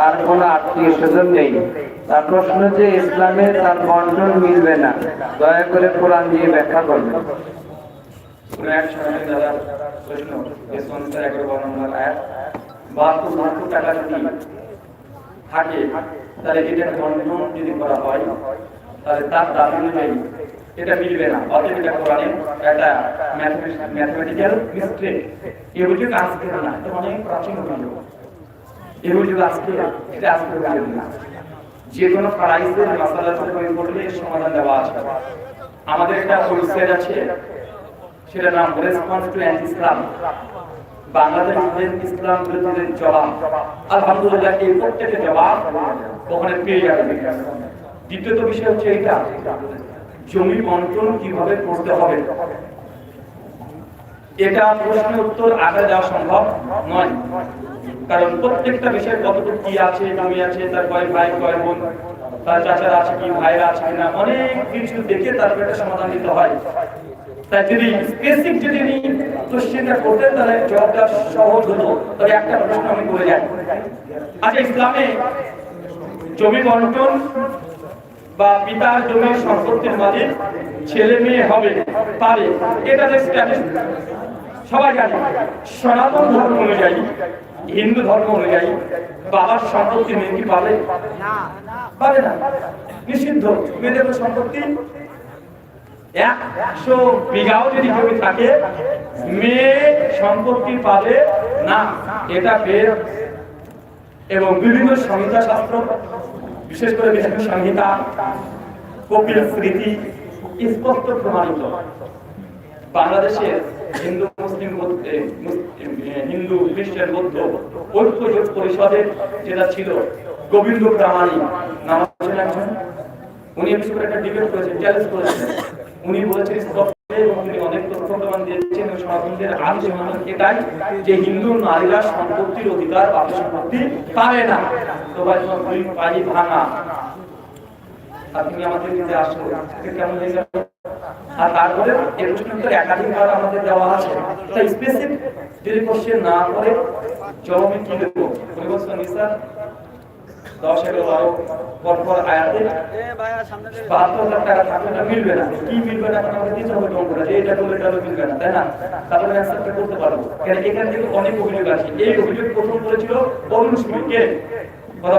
তার কোনো আত্মীয় স্বজন নেই। তার প্রশ্ন যে ইসলামে তার বন্টন মিলবে না, দয়া করে কোরআন দিয়ে ব্যাখ্যা টাকা যদি করা হয়, তাহলে তার এটা মিলবে না। একটা ম্যাথমেটিক্যাল এগুলি আজকে না, এটা অনেক প্রাচীন অভিযোগ এগুলি যে কোনো সমাধান দেওয়া আছে। আমাদের একটা ওয়েবসাইট আছে, সেটার নাম রেসপন্স টু ইসলাম বাংলাদেশের বিষয় হচ্ছে এটা, জমি বন্টন কীভাবে করতে হবে? এটা উত্তর আগে দেওয়া সম্ভব নয়। কারণ প্রত্যেকটা বিষয়ের কতটুকু কি আছে, জমি আছে, তার কয় ভাই, কয় বোন, তার চাচার আছে কি, ভাইরা আছে কিনা, অনেক কিছু দেখে তারপরে একটা সমাধান দিতে হয়। আচ্ছা জমি বা পিতার জমির ছেলে মেয়ে হবে পারে এটা সবাই জানে। সনাতন ধর্ম অনুযায়ী হিন্দু ধর্ম অনুযায়ী বাবার সম্পত্তি মেয়ে কি পাবে? পাবে না। নিষিদ্ধ। মেয়েদের সম্পত্তি? একশো বিঘাও যদি জমি থাকে মেয়ে সম্পত্তি পাবে না। এটা বেদ এবং বিভিন্ন সংহিতা শাস্ত্র বিশেষ করে বিভিন্ন সংহিতা কপিল স্মৃতি স্পষ্ট প্রমাণিত। বাংলাদেশের হিন্দু, মুসলিম হিন্দু, খ্রিস্টান, বৌদ্ধ ঐক্য পরিষদের যেটা ছিল গোবিন্দ প্রামাণী নাম আছেন একজন উনি একটু করে একটা ডিবেট করেছেন চ্যালেঞ্জ করেছেন। উনি বলেছেন নারীরা সম্পত্তির অধিকার সম্পত্তি পাবে না। তো ভাই ভাঙা। আর তুমি আমাদের দিতে আসো কেমন হয়ে গেল আর তারপরে প্রশ্ন উত্তর একাধিকবার আমাদের দেওয়া আছে। তাই স্পেসিফিক না করে জবাবে কি দেবো? বলছেন স্যার, দশ, এগারো, বারো, পরপর আয়াতে বাহাত্তর হাজার টাকা থাকলে মিলবে না। কি মিলবে না এখন আমাকে দিতে হবে অঙ্কটা যে এটা করলে এটা মিলবে না, তাই না? তারপরে অ্যান্সারটা করতে পারব। কেন? এখান অনেক অভিযোগ আছে এই অভিযোগ প্রথম করেছিল অরুণ সুমি কে কথা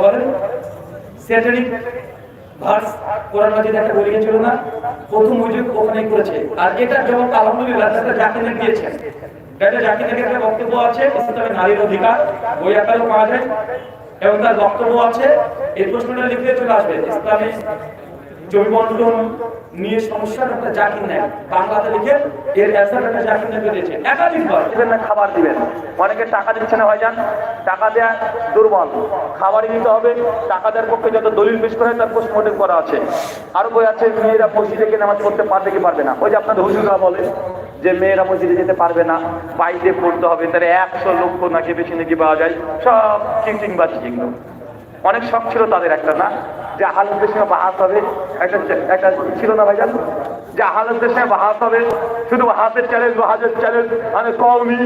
ভার্স কোরআন মাজিদ একটা বলিয়ে ছিল না? প্রথম অভিযোগ ওখানেই করেছে আর এটা যেমন আলহামদুলিল্লাহ ডাক্তার জাকির দিয়েছেন। ডাক্তার জাকিরের একটা বক্তব্য আছে, ইসলামে নারীর অধিকার, বই আকারেও পাওয়া যায়, এবং তার বক্তব্য আছে, এই প্রশ্নটা লিখে চলে আসবে। ইসলামে জমি বন্টন নিয়ে সমস্যা একটা জাকির নেয়। বাংলাতে লিখে এর অ্যান্সার একটা জাকির নেবে দিয়েছে একাধিকবার। দিবেন না খাবার দিবেন। অনেকে টাকা দিচ্ছে না, ভাইজান। টাকা দেয়া দুর্বল। খাবারই দিতে হবে। টাকা দেওয়ার পক্ষে যত দলিল পেশ করে তার পোস্টমর্টম করা আছে। আরও বই আছে, মেয়েরা মসজিদে গিয়ে নামাজ পড়তে পারবে কি পারবে না? ওই যে আপনাদের হুজুরা বলে যে মেয়েরা মসজিদে যেতে পারবে না, বাইরে পড়তে হবে, তাহলে একশো লক্ষ নাকি বেশি নাকি পাওয়া যায়। সব চিংচিং বাজি যেগুলো অনেক শখ ছিল তাদের একটা, না? যে আহালদের সঙ্গে বাহাত হবে। একটা একটা ছিল না ভাইজান? যে আহালদের সঙ্গে বাহাত হবে। শুধু হাতের চ্যালেঞ্জ বাহাজের চ্যালেঞ্জ মানে কমই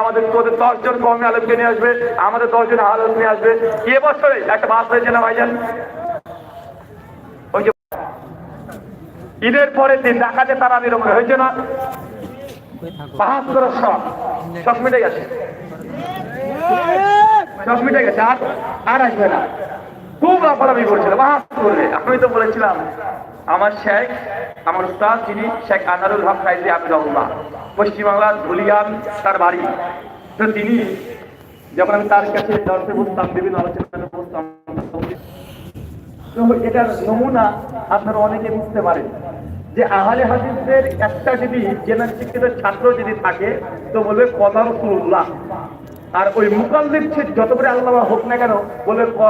আমাদের তোদের দশজন কমই আলেমকে নিয়ে আসবে, আমাদের দশজন আহালত নিয়ে আসবে। এ বছরে একটা বাস হয়েছে না ভাইজান? ওই যে ঈদের পরের দিন ডাকাতে তারা এরকম হয়েছে না? বাহাত্তর সব। সব মিটে গেছে। সব মিটে গেছে। আর আর আসবে না। খুব লাফালাফি করছিল বাহাত করবে আমি তো বলেছিলাম, আমার শেখ, আমার উস্তাদ যিনি, শেখ আনারুল হক কাইজি আবিদুল্লাহ পশ্চিমবাংলার ধুলিয়ান তার বাড়ি। তো তিনি যখন আমি তার কাছে দর্শে বসতাম, বিভিন্ন আলোচনা বসতাম এটার নমুনা আপনারা অনেকে বুঝতে পারেন যে আহলে হাদিসদের একটা যদি জেনার শিক্ষিত ছাত্র যদি থাকে, তো বলবে কথা রসুল্লাহ। আর ওই মুকাল্লিদ যত করে আল্লাহ হোক না কেন, বলবে